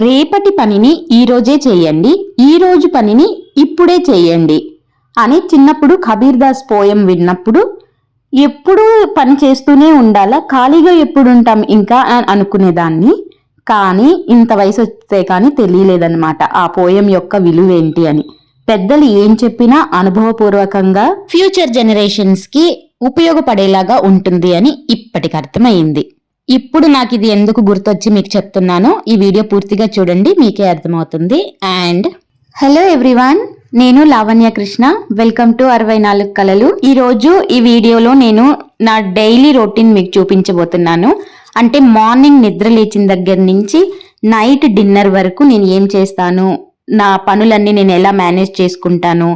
రేపటి పనిని ఈరోజే చేయండి ఈరోజు పనిని ఇప్పుడే చేయండి అని చిన్నప్పుడు కబీర్దాస్ పోయం విన్నప్పుడు ఎప్పుడూ పని చేస్తూనే ఉండాలా ఖాళీగా ఎప్పుడు ఉంటాం ఇంకా అని అనుకునేదాన్ని. కానీ ఇంత వయసు వస్తే కానీ తెలియలేదన్నమాట ఆ పోయం యొక్క విలువేంటి అని. పెద్దలు ఏం చెప్పినా అనుభవపూర్వకంగా ఫ్యూచర్ జనరేషన్స్కి ఉపయోగపడేలాగా ఉంటుంది అని ఇప్పటికి అర్థమైంది ఇప్పుడు నాకు ఇది ఎందుకు గుర్తొచ్చి మీకు చెప్తున్నాను ఈ వీడియో పూర్తిగా చూడండి మీకే అర్థమవుతుంది. అండ్ హలో ఎవ్రీవన్ నేను లావణ్య కృష్ణ. వెల్కమ్ టు అరవై నాలుగు కళలు. ఈరోజు ఈ వీడియోలో నేను నా డైలీ రొటీన్ మీకు చూపించబోతున్నాను. అంటే మార్నింగ్ నిద్ర లేచిన దగ్గర నుంచి నైట్ డిన్నర్ వరకు నేను ఏం చేస్తాను నా పనులన్నీ నేను ఎలా మేనేజ్ చేసుకుంటాను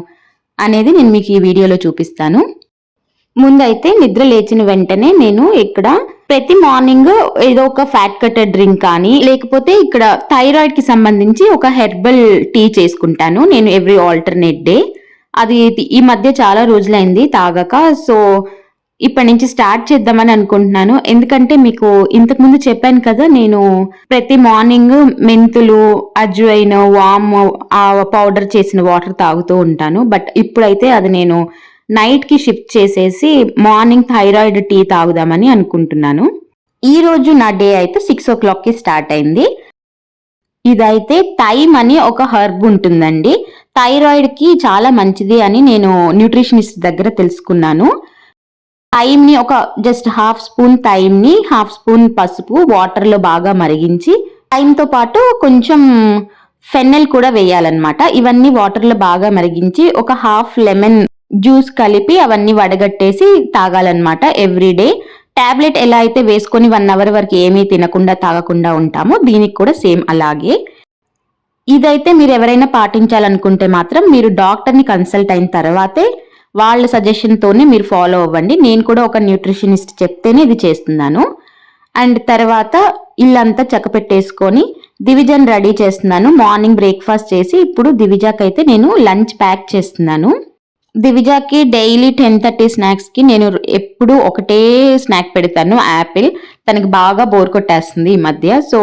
అనేది నేను మీకు ఈ వీడియోలో చూపిస్తాను. ముందైతే నిద్ర లేచిన వెంటనే నేను ఇక్కడ ప్రతి మార్నింగ్ ఏదో ఒక ఫ్యాట్ కట్టర్ డ్రింక్ కానీ లేకపోతే ఇక్కడ థైరాయిడ్కి సంబంధించి ఒక హెర్బల్ టీ చేసుకుంటాను నేను ఎవ్రీ ఆల్టర్నేట్ డే. అది ఈ మధ్య చాలా రోజులైంది తాగక. సో ఇప్పటి నుంచి స్టార్ట్ చేద్దామని అనుకుంటున్నాను. ఎందుకంటే మీకు ఇంతకుముందు చెప్పాను కదా నేను ప్రతి మార్నింగ్ మెంతులు అజ్వైన్ వామ్ ఆ పౌడర్ చేసిన వాటర్ తాగుతూ ఉంటాను. బట్ ఇప్పుడైతే అది నేను నైట్కి షిఫ్ట్ చేసేసి మార్నింగ్ థైరాయిడ్ టీ తాగుదామని అనుకుంటున్నాను. ఈ రోజు నా డే అయితే సిక్స్ ఓ క్లాక్కి స్టార్ట్ అయింది. ఇదైతే థైమ్ అని ఒక హర్బ్ ఉంటుందండి. థైరాయిడ్కి చాలా మంచిది అని నేను న్యూట్రిషనిస్ట్ దగ్గర తెలుసుకున్నాను. థైమ్ని ఒక జస్ట్ హాఫ్ స్పూన్ థైమ్ని హాఫ్ స్పూన్ పసుపు వాటర్లో బాగా మరిగించి థైమ్తో పాటు కొంచెం ఫెన్నెల్ కూడా వేయాలన్నమాట. ఇవన్నీ వాటర్లో బాగా మరిగించి ఒక హాఫ్ లెమన్ జ్యూస్ కలిపి అవన్నీ వడగట్టేసి తాగాలన్నమాట ఎవ్రీ డే. టాబ్లెట్ ఎలా అయితే వేసుకొని వన్ అవర్ వరకు ఏమీ తినకుండా తాగకుండా ఉంటామో దీనికి కూడా సేమ్ అలాగే. ఇదైతే మీరు ఎవరైనా పాటించాలనుకుంటే మాత్రం మీరు డాక్టర్ని కన్సల్ట్ అయిన తర్వాతే వాళ్ళ సజెషన్తోనే మీరు ఫాలో అవ్వండి. నేను కూడా ఒక న్యూట్రిషనిస్ట్ చెప్తేనే ఇది చేస్తున్నాను. అండ్ తర్వాత ఇల్లంతా చక్కపెట్టేసుకొని దివిజన్ రెడీ చేస్తున్నాను. మార్నింగ్ బ్రేక్ఫాస్ట్ చేసి ఇప్పుడు దివిజాకైతే నేను లంచ్ ప్యాక్ చేస్తున్నాను. దివిజాకి డైలీ టెన్ థర్టీ స్నాక్స్కి నేను ఎప్పుడూ ఒకటే స్నాక్ పెడతాను యాపిల్. తనకి బాగా బోర్ కొట్టేస్తుంది ఈ మధ్య. సో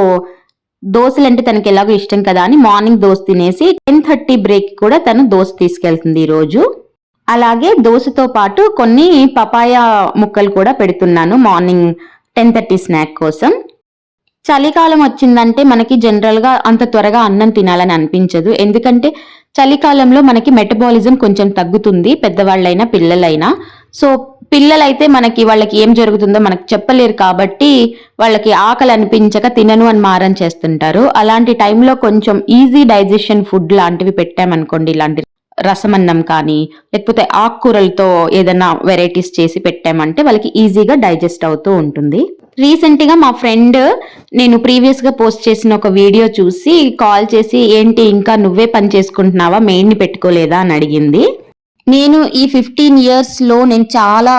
దోశలు అంటే తనకి ఎలాగో ఇష్టం కదా అని మార్నింగ్ దోశ తినేసి టెన్ థర్టీ బ్రేక్ కూడా తను దోశ తీసుకెళ్తుంది ఈరోజు అలాగే దోశతో పాటు కొన్ని పపాయ ముక్కలు కూడా పెడుతున్నాను మార్నింగ్ టెన్ థర్టీ స్నాక్ కోసం. చలికాలం వచ్చిందంటే మనకి జనరల్గా అంత త్వరగా అన్నం తినాలని అనిపించదు. ఎందుకంటే చలికాలంలో మనకి మెటబాలిజం కొంచెం తగ్గుతుంది పెద్దవాళ్ళైనా పిల్లలైనా. సో పిల్లలైతే మనకి వాళ్ళకి ఏం జరుగుతుందో మనకు చెప్పలేరు కాబట్టి వాళ్ళకి ఆకలి అనిపించక తినను అని మారం చేస్తుంటారు. అలాంటి టైంలో కొంచెం ఈజీ డైజెషన్ ఫుడ్ లాంటివి పెట్టామనుకోండి ఇలాంటి రసమన్నం కానీ లేకపోతే ఆకుకూరలతో ఏదైనా వెరైటీస్ చేసి పెట్టామంటే వాళ్ళకి ఈజీగా డైజెస్ట్ అవుతూ ఉంటుంది. రీసెంట్గా మా ఫ్రెండ్ నేను ప్రీవియస్గా పోస్ట్ చేసిన ఒక వీడియో చూసి కాల్ చేసి ఏంటి ఇంకా నువ్వే పని చేసుకుంటున్నావా? మెయిన్ని పెట్టుకోలేదా? అని అడిగింది. నేను ఈ ఫిఫ్టీన్ ఇయర్స్లో నేను చాలా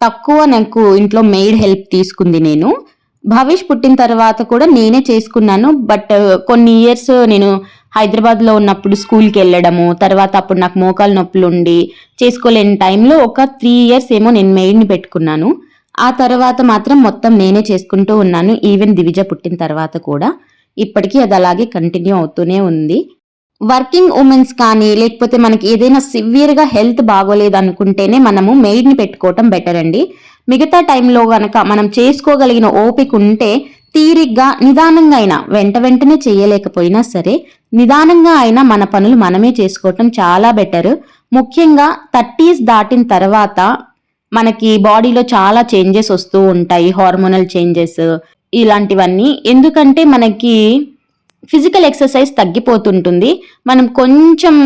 తక్కువ నాకు ఇంట్లో మెయిడ్ హెల్ప్ తీసుకుంది నేను. భవిష్ పుట్టిన తర్వాత కూడా నేనే చేసుకున్నాను. బట్ uh, కొన్ని ఇయర్స్ నేను హైదరాబాద్లో ఉన్నప్పుడు స్కూల్కి వెళ్ళడము తర్వాత అప్పుడు నాకు మోకాలు నొప్పులు ఉండి చేసుకోలేని టైంలో ఒక త్రీ ఇయర్స్ ఏమో నేను మెయిడ్ని పెట్టుకున్నాను. ఆ తర్వాత మాత్రం మొత్తం నేనే చేసుకుంటూ ఉన్నాను. ఈవెన్ దివిజ పుట్టిన తర్వాత కూడా. ఇప్పటికీ అది అలాగే కంటిన్యూ అవుతూనే ఉంది. వర్కింగ్ ఉమెన్స్ కానీ లేకపోతే మనకి ఏదైనా సివియర్గా హెల్త్ బాగోలేదు అనుకుంటేనే మనము మెయిడ్ని పెట్టుకోవటం బెటర్ అండి. మిగతా టైంలో గనక మనం చేసుకోగలిగిన ఓపిక ఉంటే తీరిగ్గా నిదానంగా అయినా వెంట వెంటనే చేయలేకపోయినా సరే నిదానంగా అయినా మన పనులు మనమే చేసుకోవటం చాలా బెటర్ ముఖ్యంగా థర్టీస్ దాటిన తర్వాత మనకి బాడీలో చాలా చేంజెస్ వస్తూ ఉంటాయి హార్మోనల్ చేంజెస్ ఇలాంటివన్నీ. ఎందుకంటే మనకి ఫిజికల్ ఎక్సర్సైజ్ తగ్గిపోతుంటుంది. మనం కొంచెం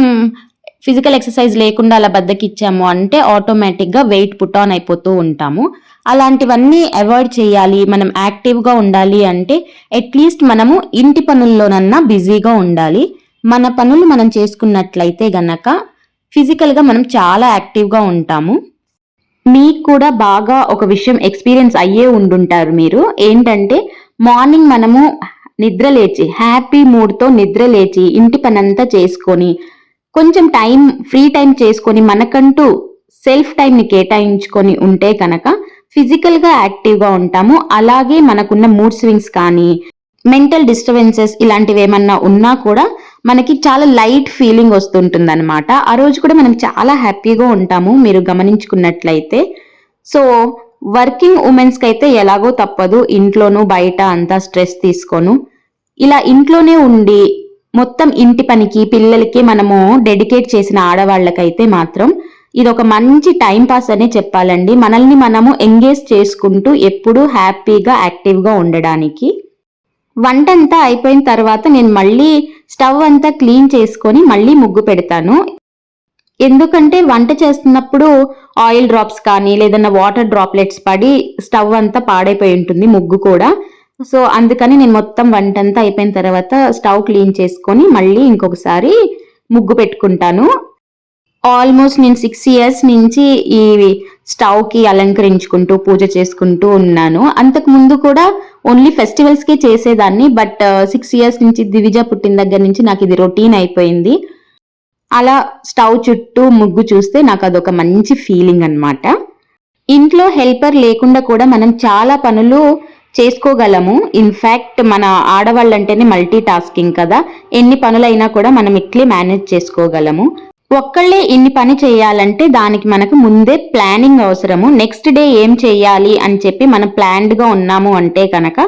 ఫిజికల్ ఎక్సర్సైజ్ లేకుండా అలా బద్దకిచ్చాము అంటే ఆటోమేటిక్గా వెయిట్ పుట్ ఆన్ అయిపోతూ ఉంటాము. అలాంటివన్నీ అవాయిడ్ చేయాలి మనం యాక్టివ్గా ఉండాలి అంటే అట్లీస్ట్ మనము ఇంటి పనుల్లోనన్నా బిజీగా ఉండాలి. మన పనులు మనం చేసుకున్నట్లయితే గనక ఫిజికల్గా మనం చాలా యాక్టివ్గా ఉంటాము. మీకు కూడా బాగా ఒక విషయం ఎక్స్పీరియన్స్ అయ్యే ఉండుంటారు మీరు. ఏంటంటే మార్నింగ్ మనము నిద్ర లేచి హ్యాపీ మూడ్తో నిద్ర లేచి ఇంటి పనంతా చేసుకొని కొంచెం టైం ఫ్రీ టైం చేసుకొని మనకంటూ సెల్ఫ్ టైంని కేటాయించుకొని ఉంటే కనుక ఫిజికల్గా యాక్టివ్గా ఉంటాము. అలాగే మనకున్న మూడ్ స్వింగ్స్ కానీ మెంటల్ డిస్టర్బెన్సెస్ ఇలాంటివి ఏమన్నా ఉన్నా కూడా మనకి చాలా లైట్ ఫీలింగ్ వస్తుంటుంది అనమాట ఆ రోజు కూడా మనం చాలా హ్యాపీగా ఉంటాము మీరు గమనించుకున్నట్లయితే. సో వర్కింగ్ ఉమెన్స్కి అయితే ఎలాగో తప్పదు ఇంట్లోనూ బయట అంతా స్ట్రెస్ తీసుకోను. ఇలా ఇంట్లోనే ఉండి మొత్తం ఇంటి పనికి పిల్లలకి మనము డెడికేట్ చేసిన ఆడవాళ్ళకైతే మాత్రం ఇది ఒక మంచి టైం పాస్ అనే చెప్పాలండి. మనల్ని మనము ఎంగేజ్ చేసుకుంటూ ఎప్పుడూ హ్యాపీగా యాక్టివ్గా ఉండడానికి. వంట అంతా అయిపోయిన తర్వాత నేను మళ్ళీ స్టవ్ అంతా క్లీన్ చేసుకొని మళ్ళీ ముగ్గు పెడతాను. ఎందుకంటే వంట చేస్తున్నప్పుడు ఆయిల్ డ్రాప్స్ కానీ లేదన్నా వాటర్ డ్రాప్లెట్స్ పడి స్టవ్ అంతా పాడైపోయి ఉంటుంది ముగ్గు కూడా. సో అందుకని నేను మొత్తం వంట అంతా అయిపోయిన తర్వాత స్టవ్ క్లీన్ చేసుకొని మళ్ళీ ఇంకొకసారి ముగ్గు పెట్టుకుంటాను. ఆల్మోస్ట్ నేను సిక్స్ ఇయర్స్ నుంచి ఈ స్టవ్కి అలంకరించుకుంటూ పూజ చేసుకుంటూ ఉన్నాను. అంతకు ముందు కూడా ఓన్లీ ఫెస్టివల్స్కే చేసేదాన్ని బట్ uh, సిక్స్ ఇయర్స్ నుంచి దివిజ పుట్టిన దగ్గర నుంచి నాకు ఇది రొటీన్ అయిపోయింది. అలా స్టవ్ చుట్టూ ముగ్గు చూస్తే నాకు అదొక మంచి ఫీలింగ్ అన్నమాట. ఇంట్లో హెల్పర్ లేకుండా కూడా మనం చాలా పనులు చేసుకోగలము. ఇన్ఫ్యాక్ట్ మన ఆడవాళ్ళంటేనే మల్టీ టాస్కింగ్ కదా. ఎన్ని పనులైనా కూడా మనం ఇట్లే మేనేజ్ చేసుకోగలము. ఒక్కళ్ళే ఇన్ని పని చేయాలంటే దానికి మనకు ముందే ప్లానింగ్ అవసరము. నెక్స్ట్ డే ఏం చేయాలి అని చెప్పి మనం ప్లాన్డ్గా ఉన్నాము అంటే కనుక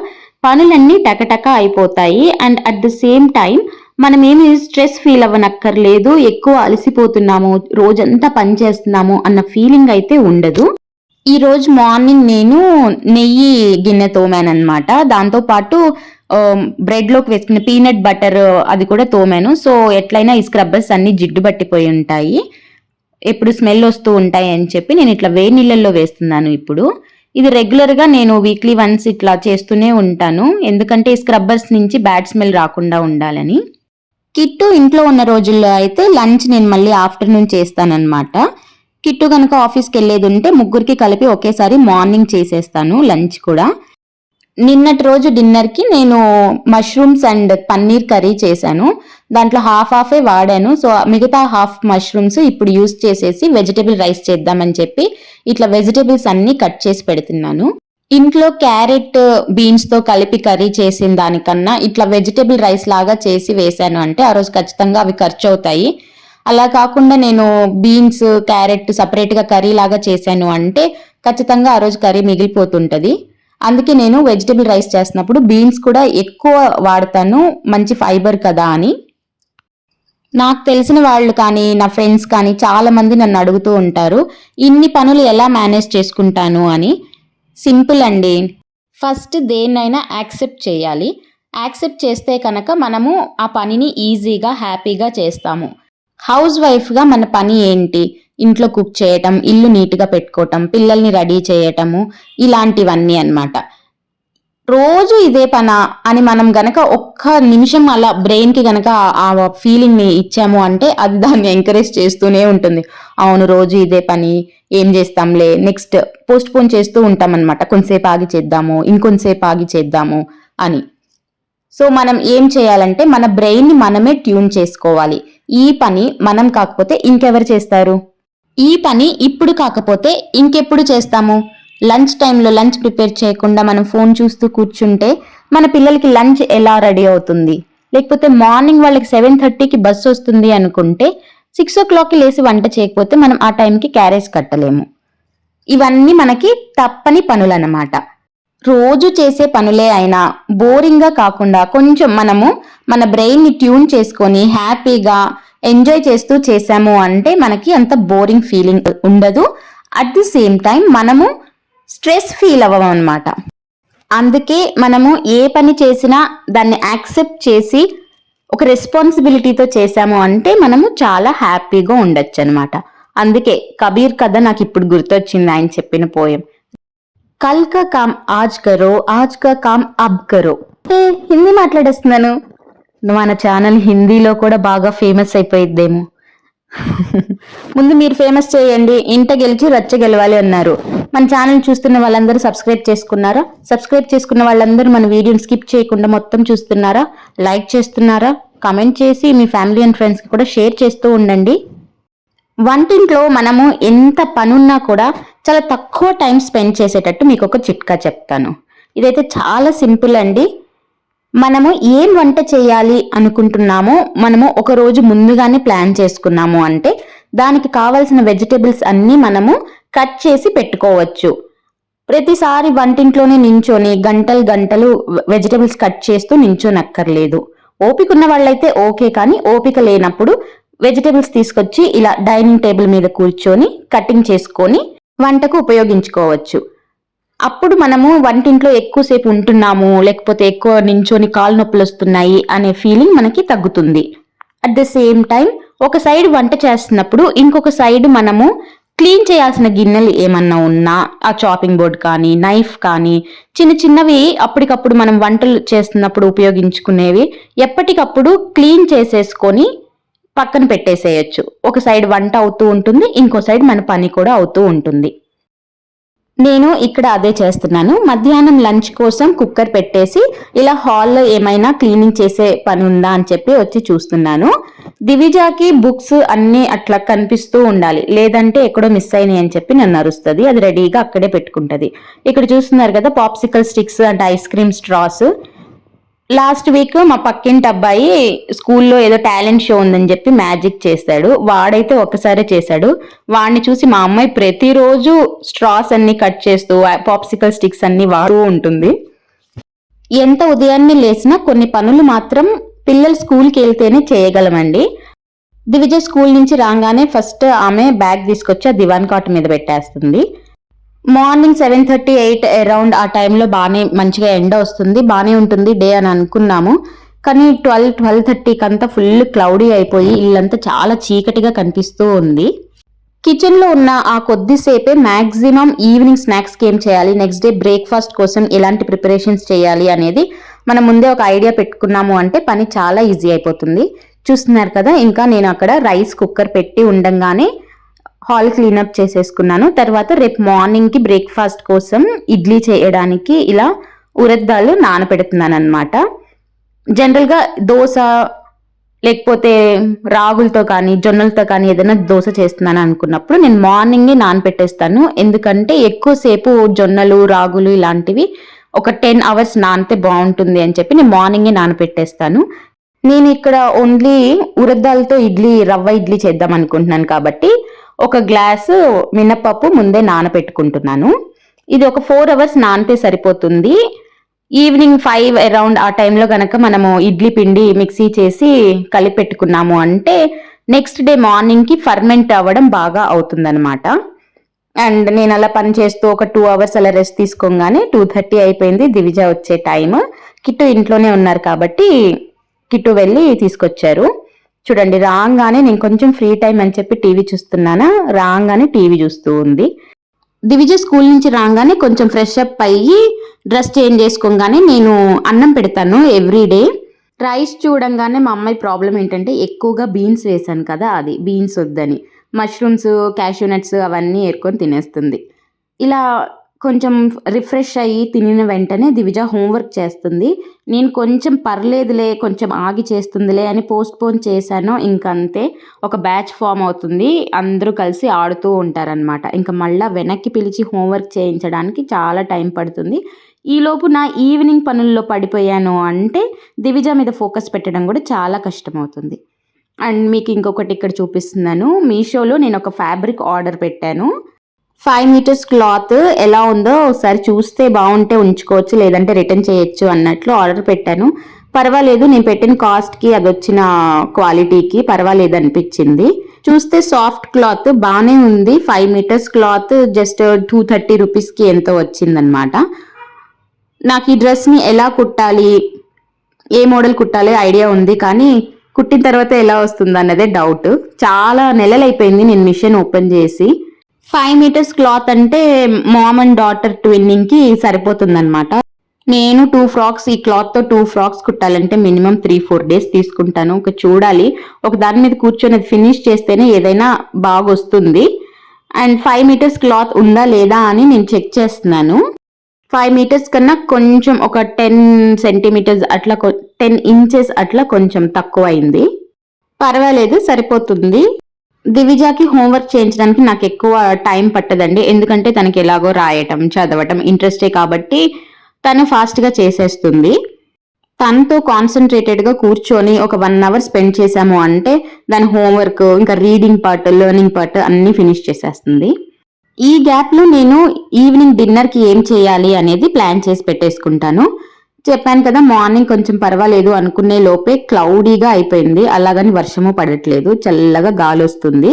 పనులన్నీ టకటక అయిపోతాయి. And at the same time మనం ఏమి స్ట్రెస్ ఫీల్ అవ్వనక్కర్లేదు. ఎక్కువ అలసిపోతున్నాము. రోజంతా పని చేస్తున్నాము అన్న ఫీలింగ్ అయితే ఉండదు. ఈరోజు మార్నింగ్ నేను నెయ్యి గిన్నె తోమాను అనమాట దాంతో పాటు వేసుకున్న పీనట్ బటర్ అది కూడా తోమాను. సో ఎట్లయినా ఈ స్క్రబ్బర్స్ అన్ని జిడ్డు పట్టిపోయి ఉంటాయి. ఎప్పుడు స్మెల్ వస్తూ ఉంటాయి అని చెప్పి నేను ఇట్లా వేడి నీళ్ళల్లో వేస్తున్నాను ఇప్పుడు. ఇది రెగ్యులర్గా నేను వీక్లీ వన్స్ ఇట్లా చేస్తూనే ఉంటాను. ఎందుకంటే ఈ స్క్రబ్బర్స్ నుంచి బ్యాడ్ స్మెల్ రాకుండా ఉండాలని. కిట్టు ఇంట్లో ఉన్న రోజుల్లో అయితే లంచ్ నేను మళ్ళీ ఆఫ్టర్నూన్ చేస్తానన్నమాట. కిట్టు కనుక ఆఫీస్కి వెళ్ళేది ఉంటే ముగ్గురికి కలిపి ఒకేసారి మార్నింగ్ చేసేస్తాను లంచ్ కూడా. నిన్నటి రోజు డిన్నర్కి నేను మష్రూమ్స్ అండ్ పన్నీర్ కర్రీ చేశాను. దాంట్లో హాఫ్ హాఫే వాడాను. సో మిగతా హాఫ్ మష్రూమ్స్ ఇప్పుడు యూస్ చేసేసి వెజిటేబుల్ రైస్ చేద్దామని చెప్పి ఇట్లా వెజిటేబుల్స్ అన్నీ కట్ చేసి పెడుతున్నాను. ఇంట్లో క్యారెట్ బీన్స్తో కలిపి కర్రీ చేసిన దానికన్నా ఇట్లా వెజిటేబుల్ రైస్ లాగా చేసి వేశాను అంటే ఆ రోజు ఖచ్చితంగా అవి ఖర్చు అవుతాయి అలా కాకుండా నేను బీన్స్ క్యారెట్ సపరేట్గా కర్రీ లాగా చేశాను అంటే ఖచ్చితంగా ఆ రోజు కర్రీ మిగిలిపోతుంటుంది. అందుకే నేను వెజిటేబుల్ రైస్ చేసినప్పుడు బీన్స్ కూడా ఎక్కువ వాడతాను మంచి ఫైబర్ కదా అని. నాకు తెలిసిన వాళ్ళు కానీ నా ఫ్రెండ్స్ కానీ చాలామంది నన్ను అడుగుతూ ఉంటారు ఇన్ని పనులు ఎలా మేనేజ్ చేసుకుంటాను అని. సింపుల్ అండి. ఫస్ట్ దేన్నైనా యాక్సెప్ట్ చేయాలి. యాక్సెప్ట్ చేస్తే కనుక మనము ఆ పనిని ఈజీగా హ్యాపీగా చేస్తాము. హౌస్ వైఫ్గా మన పని ఏంటి? ఇంట్లో కుక్ చేయటం ఇల్లు నీట్గా పెట్టుకోవటం పిల్లల్ని రెడీ చేయటము ఇలాంటివన్నీ అన్నమాట. రోజు ఇదే పన అని మనం గనక ఒక్క నిమిషం అలా బ్రెయిన్కి గనక ఆ ఫీలింగ్ని ఇచ్చాము అంటే అది దాన్ని ఎంకరేజ్ చేస్తూనే ఉంటుంది. అవును రోజు ఇదే పని ఏం చేస్తాంలే నెక్స్ట్ పోస్ట్ పోన్ చేస్తూ ఉంటామన్నమాట కొంతసేపు ఆగి చేద్దాము ఇంకొంతసేపు ఆగి చేద్దాము అని. సో మనం ఏం చేయాలంటే మన బ్రెయిన్ని మనమే ట్యూన్ చేసుకోవాలి. ఈ పని మనం కాకపోతే ఇంకెవరు చేస్తారు? ఈ పని ఇప్పుడు కాకపోతే ఇంకెప్పుడు చేస్తాము? లంచ్ టైంలో లంచ్ ప్రిపేర్ చేయకుండా మనం ఫోన్ చూస్తూ కూర్చుంటే మన పిల్లలకి లంచ్ ఎలా రెడీ అవుతుంది? లేకపోతే మార్నింగ్ వాళ్ళకి సెవెన్ థర్టీకి బస్సు వస్తుంది అనుకుంటే సిక్స్ ఓ క్లాక్కి లేసి వంట చేయకపోతే మనం ఆ టైంకి క్యారేజ్ కట్టలేము. ఇవన్నీ మనకి తప్పని పనులన్నమాట. రోజు చేసే పనులే అయినా బోరింగ్గా కాకుండా కొంచెం మనము మన బ్రెయిన్ని ట్యూన్ చేసుకొని హ్యాపీగా ఎంజాయ్ చేస్తూ చేసాము అంటే మనకి అంత బోరింగ్ ఫీలింగ్ ఉండదు. అట్ ది సేమ్ టైం మనము స్ట్రెస్ ఫీల్ అవ్వం అనమాట అందుకే మనము ఏ పని చేసినా దాన్ని యాక్సెప్ట్ చేసి ఒక రెస్పాన్సిబిలిటీతో చేసాము అంటే మనము చాలా హ్యాపీగా ఉండొచ్చు అనమాట అందుకే కబీర్ కథ నాకు ఇప్పుడు గుర్తొచ్చింది ఆయన చెప్పిన పోయం. కల్ కా కామ్ ఆజ్ కరో ఆజ్ కా కామ్ అబ్ కరో. ఏ హిందీ మాట్లాడేస్తున్నాను? మన ఛానల్ హిందీలో కూడా బాగా ఫేమస్ అయిపోయిద్దేమో. ముందు మీరు ఫేమస్ చేయండి ఇంట గెలిచి రచ్చ గెలవాలి అన్నారు. మన ఛానల్ చూస్తున్న వాళ్ళందరూ సబ్స్క్రైబ్ చేసుకున్నారా? సబ్స్క్రైబ్ చేసుకున్న వాళ్ళందరూ మన వీడియోని స్కిప్ చేయకుండా మొత్తం చూస్తున్నారా? లైక్ చేస్తున్నారా? కమెంట్ చేసి మీ ఫ్యామిలీ అండ్ ఫ్రెండ్స్కి కూడా షేర్ చేస్తూ ఉండండి. వంటింట్లో మనము ఎంత పనున్నా కూడా చాలా తక్కువ టైం స్పెండ్ చేసేటట్టు మీకు ఒక చిట్కా చెప్తాను. ఇదైతే చాలా సింపుల్ అండి. మనము ఏం వంట చేయాలి అనుకుంటున్నామో మనము ఒక రోజు ముందుగానే ప్లాన్ చేసుకున్నాము అంటే దానికి కావలసిన వెజిటేబుల్స్ అన్నీ మనము కట్ చేసి పెట్టుకోవచ్చు. ప్రతిసారి వంటింట్లోనే నించొని గంటలు గంటలు వెజిటేబుల్స్ కట్ చేస్తూ నించోనక్కర్లేదు. ఓపిక ఉన్న వాళ్ళైతే ఓకే కానీ ఓపిక లేనప్పుడు వెజిటేబుల్స్ తీసుకొచ్చి ఇలా డైనింగ్ టేబుల్ మీద కూర్చొని కటింగ్ చేసుకొని వంటకు ఉపయోగించుకోవచ్చు. అప్పుడు మనము వంటింట్లో ఎక్కువసేపు ఉంటున్నాము లేకపోతే ఎక్కువ నించొని కాలు నొప్పులు వస్తున్నాయి అనే ఫీలింగ్ మనకి తగ్గుతుంది. అట్ ద సేమ్ టైం ఒక సైడ్ వంట చేస్తున్నప్పుడు ఇంకొక సైడ్ మనము క్లీన్ చేయాల్సిన గిన్నెలు ఏమన్నా ఉన్నా ఆ చాపింగ్ బోర్డ్ కానీ నైఫ్ కానీ చిన్న చిన్నవి అప్పటికప్పుడు మనం వంటలు చేస్తున్నప్పుడు ఉపయోగించుకునేవి ఎప్పటికప్పుడు క్లీన్ చేసేసుకొని పక్కన పెట్టేసేయచ్చు. ఒక సైడ్ వంట అవుతూ ఉంటుంది ఇంకో సైడ్ మన పని కూడా అవుతూ ఉంటుంది. నేను ఇక్కడ అదే చేస్తున్నాను. మధ్యాహ్నం లంచ్ కోసం కుక్కర్ పెట్టేసి ఇలా హాల్లో ఏమైనా క్లీనింగ్ చేసే పని ఉందా అని చెప్పి వచ్చి చూస్తున్నాను. దివిజాకి బుక్స్ అన్నీ అట్లా కనిపిస్తూ ఉండాలి. లేదంటే ఎక్కడో మిస్ అయినాయి అని చెప్పి నన్ను అరుస్తుంది. అది రెడీగా అక్కడే పెట్టుకుంటుంది. ఇక్కడ చూస్తున్నారు కదా popsicle sticks and ice cream straws. Last week మా పక్కింటి అబ్బాయి స్కూల్లో ఏదో టాలెంట్ షో ఉందని చెప్పి మ్యాజిక్ చేశాడు వాడైతే ఒక్కసారే చేశాడు. వాడిని చూసి మా అమ్మాయి ప్రతిరోజు స్ట్రాస్ అన్ని కట్ చేస్తూ పాప్సికల్ స్టిక్స్ అన్ని వాడుతూ ఉంటుంది. ఎంత ఉదయాన్నే లేచినా కొన్ని పనులు మాత్రం పిల్లలు స్కూల్కి వెళ్తేనే చేయగలమండి. దివిజ స్కూల్ నుంచి రాగానే ఫస్ట్ ఆమె బ్యాగ్ తీసుకొచ్చి ఆ దివాన్ కాట్ మీద పెట్టేస్తుంది. Morning seven thirty eight around ఆ టైంలో బాగానే మంచిగా ఎండ వస్తుంది. బాగానే ఉంటుంది డే అని అనుకున్నాము. కానీ ట్వెల్వ్ ట్వెల్వ్ థర్టీకి అంతా ఫుల్ క్లౌడీ అయిపోయి ఇల్లంతా చాలా చీకటిగా కనిపిస్తూ ఉంది. కిచెన్లో ఉన్న ఆ కొద్దిసేపే మ్యాక్సిమం ఈవినింగ్ స్నాక్స్కి ఏం చేయాలి? నెక్స్ట్ డే బ్రేక్ఫాస్ట్ కోసం ఎలాంటి ప్రిపరేషన్స్ చేయాలి అనేది మనం ముందే ఒక ఐడియా పెట్టుకున్నాము అంటే పని చాలా ఈజీ అయిపోతుంది. చూస్తున్నారు కదా ఇంకా నేను అక్కడ రైస్ కుక్కర్ పెట్టి ఉండంగానే హాల్ క్లీనప్ చేసేసుకున్నాను. తర్వాత రేపు మార్నింగ్కి బ్రేక్ఫాస్ట్ కోసం ఇడ్లీ చేయడానికి ఇలా ఉరద్దాలు నానపెడుతున్నాను అనమాట జనరల్గా దోశ లేకపోతే రాగులతో కానీ జొన్నలతో కానీ ఏదైనా దోశ చేస్తున్నాను అనుకున్నప్పుడు నేను మార్నింగే నానపెట్టేస్తాను. ఎందుకంటే ఎక్కువసేపు జొన్నలు రాగులు ఇలాంటివి ఒక టెన్ అవర్స్ నానితే బాగుంటుంది అని చెప్పి నేను మార్నింగే నానపెట్టేస్తాను. నేను ఇక్కడ ఓన్లీ ఉరద్దాలతో ఇడ్లీ రవ్వ ఇడ్లీ చేద్దాం అనుకుంటున్నాను కాబట్టి ఒక గ్లాసు మినప్పప్పు ముందే నానబెట్టుకుంటున్నాను ఇది ఒక ఫోర్ అవర్స్ నానితే సరిపోతుంది. ఈవినింగ్ ఫైవ్ అరౌండ్ ఆ టైంలో కనుక మనము ఇడ్లీ పిండి మిక్సీ చేసి కలిపెట్టుకున్నాము అంటే నెక్స్ట్ డే మార్నింగ్కి ఫర్మెంట్ అవ్వడం బాగా అవుతుందన్నమాట. అండ్ నేను అలా పని చేస్తూ ఒక టూ అవర్స్ అలా రెస్ట్ తీసుకోగానే టూ థర్టీ అయిపోయింది. దివిజ వచ్చే టైం కిట్టు ఇంట్లోనే ఉన్నారు కాబట్టి కిట్టు వెళ్ళి తీసుకొచ్చారు. చూడండి రాగానే నేను కొంచెం ఫ్రీ టైం అని చెప్పి టీవీ చూస్తున్నానా? రాగానే టీవీ చూస్తూ ఉంది. దివిజ స్కూల్ నుంచి రాగానే కొంచెం ఫ్రెష్ అప్ అయ్యి డ్రెస్ చేంజ్ చేసుకోగానే నేను అన్నం పెడతాను ఎవ్రీ డే రైస్ చూడంగానే మా అమ్మాయి ప్రాబ్లం ఏంటంటే ఎక్కువగా బీన్స్ వేసాను కదా అది బీన్స్ వద్దని. మష్రూమ్స్ క్యాష్యూనట్స్ అవన్నీ ఏరుకొని తినేస్తుంది. ఇలా కొంచెం రిఫ్రెష్ అయ్యి తినిన వెంటనే దివిజ హోంవర్క్ చేస్తుంది. నేను కొంచెం పర్లేదులే కొంచెం ఆగి చేస్తుందిలే అని పోస్ట్ పోన్ చేశాను ఇంకంతే ఒక బ్యాచ్ ఫామ్ అవుతుంది. అందరూ కలిసి ఆడుతూ ఉంటారనమాట ఇంకా మళ్ళీ వెనక్కి పిలిచి హోంవర్క్ చేయించడానికి చాలా టైం పడుతుంది. ఈలోపు నా ఈవినింగ్ పనుల్లో పడిపోయాను అంటే దివిజ మీద ఫోకస్ పెట్టడం కూడా చాలా కష్టమవుతుంది. అండ్ మీకు ఇంకొకటి ఇక్కడ చూపిస్తున్నాను. మీషోలో నేను ఒక ఫ్యాబ్రిక్ ఆర్డర్ పెట్టాను. ఫైవ్ మీటర్స్ క్లాత్ ఎలా ఉందో ఒకసారి చూస్తే బాగుంటే ఉంచుకోవచ్చు లేదంటే రిటర్న్ చేయొచ్చు అన్నట్లు ఆర్డర్ పెట్టాను. పర్వాలేదు నేను పెట్టిన కాస్ట్కి అది వచ్చిన క్వాలిటీకి పర్వాలేదు అనిపించింది. చూస్తే సాఫ్ట్ క్లాత్ బాగానే ఉంది. Five meters cloth just two thirty రూపీస్కి ఎంతో వచ్చిందనమాట నాకు ఈ డ్రెస్ని ఎలా కుట్టాలి ఏ మోడల్ కుట్టాలి ఐడియా ఉంది కానీ కుట్టిన తర్వాత ఎలా వస్తుంది అన్నదే డౌట్ చాలా నెలలు అయిపోయింది నేను మిషన్ ఓపెన్ చేసి. ఫైవ్ మీటర్స్ క్లాత్ అంటే మామ్ అండ్ డాటర్ ట్విన్నింగ్కి సరిపోతుందనమాట నేను టూ ఫ్రాక్స్ ఈ క్లాత్తో టూ ఫ్రాక్స్ కుట్టాలంటే మినిమం త్రీ ఫోర్ డేస్ తీసుకుంటాను. ఒక చూడాలి. ఒక దాని మీద కూర్చొని అది ఫినిష్ చేస్తేనే ఏదైనా బాగా వస్తుంది అండ్ ఫైవ్ మీటర్స్ క్లాత్ ఉందా లేదా అని నేను చెక్ చేస్తున్నాను. ఫైవ్ మీటర్స్ కన్నా కొంచెం ఒక టెన్ సెంటీమీటర్స్ అట్లా టెన్ ఇంచెస్ అట్లా కొంచెం తక్కువ అయింది పర్వాలేదు సరిపోతుంది. దివిజాకి హోంవర్క్ చేయించడానికి నాకు ఎక్కువ టైం పట్టదండి. ఎందుకంటే తనకి ఎలాగో రాయటం చదవటం ఇంట్రెస్టే కాబట్టి తను ఫాస్ట్గా చేసేస్తుంది. తనతో కాన్సన్ట్రేటెడ్గా కూర్చొని ఒక వన్ అవర్ స్పెండ్ చేశాము అంటే దాని హోంవర్క్ ఇంకా రీడింగ్ పార్ట్ లెర్నింగ్ పార్ట్ అన్నీ ఫినిష్ చేసేస్తుంది. ఈ గ్యాప్లో నేను ఈవినింగ్ డిన్నర్కి ఏం చేయాలి అనేది ప్లాన్ చేసి పెట్టేసుకుంటాను. చెప్పాను కదా మార్నింగ్ కొంచెం పర్వాలేదు అనుకునే లోపే క్లౌడీగా అయిపోయింది. అలాగని వర్షము పడట్లేదు. చల్లగా గాలి వస్తుంది.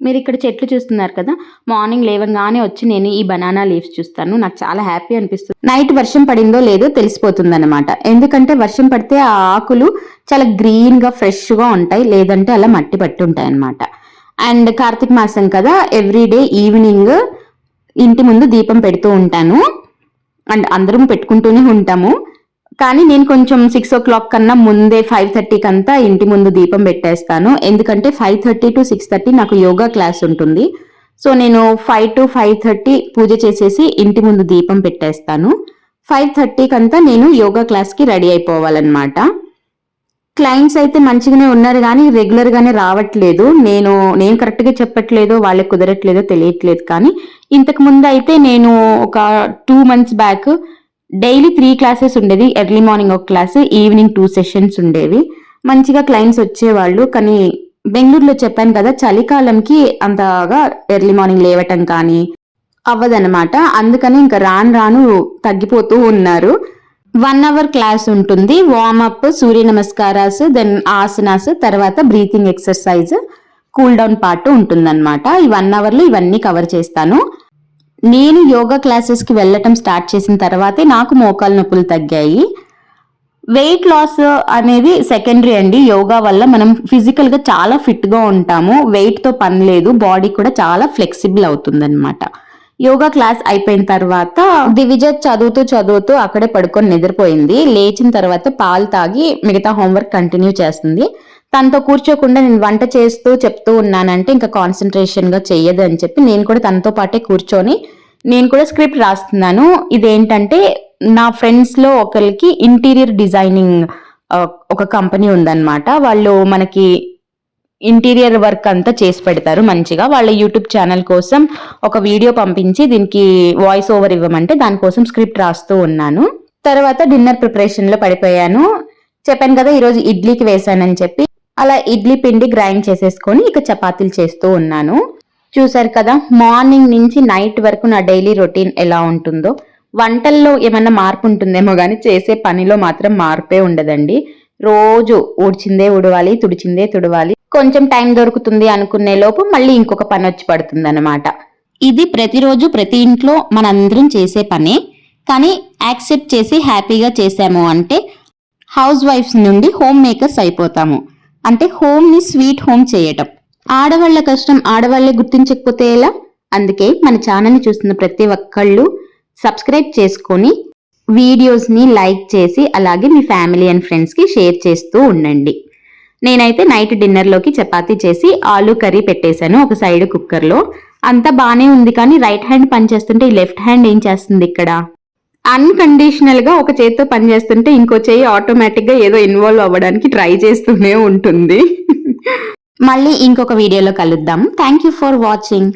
మీరు ఇక్కడ చెట్లు చూస్తున్నారు కదా మార్నింగ్ లేవగానే వచ్చి నేను ఈ బనానా లీవ్స్ చూస్తాను. నాకు చాలా హ్యాపీ అనిపిస్తుంది. నైట్ వర్షం పడిందో లేదో తెలిసిపోతుంది అనమాట ఎందుకంటే వర్షం పడితే ఆ ఆకులు చాలా గ్రీన్గా ఫ్రెష్గా ఉంటాయి. లేదంటే అలా మట్టి పట్టి ఉంటాయి అనమాట అండ్ కార్తీక మాసం కదా ఎవ్రీడే ఈవినింగ్ ఇంటి ముందు దీపం పెడుతూ ఉంటాను. అండ్ అందరం పెట్టుకుంటూనే ఉంటాము. కానీ నేను కొంచెం సిక్స్ ఓ క్లాక్ కన్నా ముందే ఫైవ్ థర్టీకి అంతా ఇంటి ముందు దీపం పెట్టేస్తాను. ఎందుకంటే five thirty to six thirty నాకు యోగా క్లాస్ ఉంటుంది. సో నేను five to five thirty puja చేసేసి ఇంటి ముందు దీపం పెట్టేస్తాను. ఫైవ్ థర్టీకి అంతా నేను యోగా క్లాస్కి రెడీ అయిపోవాలన్నమాట. క్లయింట్స్ అయితే మంచిగానే ఉన్నారు కానీ రెగ్యులర్గానే రావట్లేదు. నేను నేను కరెక్ట్గా చెప్పట్లేదో వాళ్ళకి కుదరట్లేదో తెలియట్లేదు కానీ ఇంతకు ముందు అయితే నేను ఒక two months back daily three classes ఉండేది. ఎర్లీ మార్నింగ్ ఒక క్లాస్ ఈవినింగ్ టూ సెషన్స్ ఉండేవి. మంచిగా క్లయింట్స్ వచ్చేవాళ్ళు కానీ బెంగళూరులో చెప్పాను కదా చలికాలంకి అంతగా ఎర్లీ మార్నింగ్ లేవటం కానీ అవ్వదనమాట అందుకని ఇంకా రాను రాను తగ్గిపోతూ ఉన్నారు. వన్ అవర్ క్లాస్ ఉంటుంది. వార్మప్ సూర్య నమస్కారాస్ దెన్ ఆసనాస్ తర్వాత breathing exercise cool down part ఉంటుందన్నమాట. ఈ వన్ అవర్లో ఇవన్నీ కవర్ చేస్తాను. నేను యోగా క్లాసెస్కి వెళ్ళటం స్టార్ట్ చేసిన తర్వాతే నాకు మోకాలు నొప్పులు తగ్గాయి. వెయిట్ లాస్ అనేది సెకండరీ అండి. యోగా వల్ల మనం ఫిజికల్గా చాలా ఫిట్గా ఉంటాము. వెయిట్తో పని లేదు. బాడీ కూడా చాలా ఫ్లెక్సిబుల్ అవుతుంది యోగా క్లాస్ అయిపోయిన తర్వాత దివిజ చదువుతూ చదువుతూ అక్కడే పడుకొని నిద్రపోయింది. లేచిన తర్వాత పాలు తాగి మిగతా హోంవర్క్ కంటిన్యూ చేస్తుంది. తనతో కూర్చోకుండా నేను వంట చేస్తూ చెప్తూ ఉన్నానంటే ఇంకా కాన్సన్ట్రేషన్గా చెయ్యదు అని చెప్పి నేను కూడా తనతో పాటే కూర్చొని నేను కూడా స్క్రిప్ట్ రాస్తున్నాను. ఇదేంటంటే నా ఫ్రెండ్స్లో ఒకరికి ఇంటీరియర్ డిజైనింగ్ ఒక కంపెనీ ఉందన్నమాట. వాళ్ళు మనకి ఇంటీరియర్ వర్క్ అంతా చేసి పెడతారు మంచిగా. వాళ్ళ యూట్యూబ్ ఛానల్ కోసం ఒక వీడియో పంపించి దీనికి వాయిస్ ఓవర్ ఇవ్వమంటే దానికోసం స్క్రిప్ట్ రాస్తూ ఉన్నాను. తర్వాత డిన్నర్ ప్రిపరేషన్లో పడిపోయాను. చెప్పాను కదా ఈరోజు ఇడ్లీకి వేసానని చెప్పి. అలా ఇడ్లీ పిండి గ్రైండ్ చేసేసుకొని ఇక చపాతీలు చేస్తూ ఉన్నాను. చూసారు కదా మార్నింగ్ నుంచి నైట్ వరకు నా డైలీ రొటీన్ ఎలా ఉంటుందో. వంటల్లో ఏమన్నా మార్పు ఉంటుందేమో కానీ చేసే పనిలో మాత్రం మార్పే ఉండదండి. రోజు ఊడ్చిందే ఉడవాలి తుడిచిందే తుడవాలి. కొంచెం టైం దొరుకుతుంది అనుకునే లోపు మళ్ళీ ఇంకొక పని వచ్చి పడుతుంది అనమాట ఇది ప్రతిరోజు ప్రతి ఇంట్లో మనందరం చేసే పనే. కానీ యాక్సెప్ట్ చేసి హ్యాపీగా చేసాము అంటే హౌస్ వైఫ్స్ నుండి హోమ్ మేకర్స్ అయిపోతాము. అంటే హోమ్ని స్వీట్ హోమ్ చేయటం. ఆడవాళ్ళ కష్టం ఆడవాళ్ళే గుర్తించకపోతే ఎలా? అందుకే మన ఛానల్ని చూస్తున్న ప్రతి ఒక్కళ్ళు సబ్స్క్రైబ్ చేసుకొని వీడియోస్ని లైక్ చేసి అలాగే మీ ఫ్యామిలీ అండ్ ఫ్రెండ్స్కి షేర్ చేస్తూ ఉండండి. నేనైతే నైట్ డిన్నర్లోకి చపాతీ చేసి ఆలు కర్రీ పెట్టేశాను ఒక సైడ్ కుక్కర్లో. అంతా బాగానే ఉంది కానీ రైట్ హ్యాండ్ పనిచేస్తుంటే ఈ లెఫ్ట్ హ్యాండ్ ఏం చేస్తుంది ఇక్కడ? అన్కండిషనల్గా ఒక చేతితో పనిచేస్తుంటే ఇంకో చేయి ఆటోమేటిక్గా ఏదో ఇన్వాల్వ్ అవ్వడానికి ట్రై చేస్తూనే ఉంటుంది. మళ్ళీ ఇంకొక వీడియోలో కలుద్దాం. Thank you for watching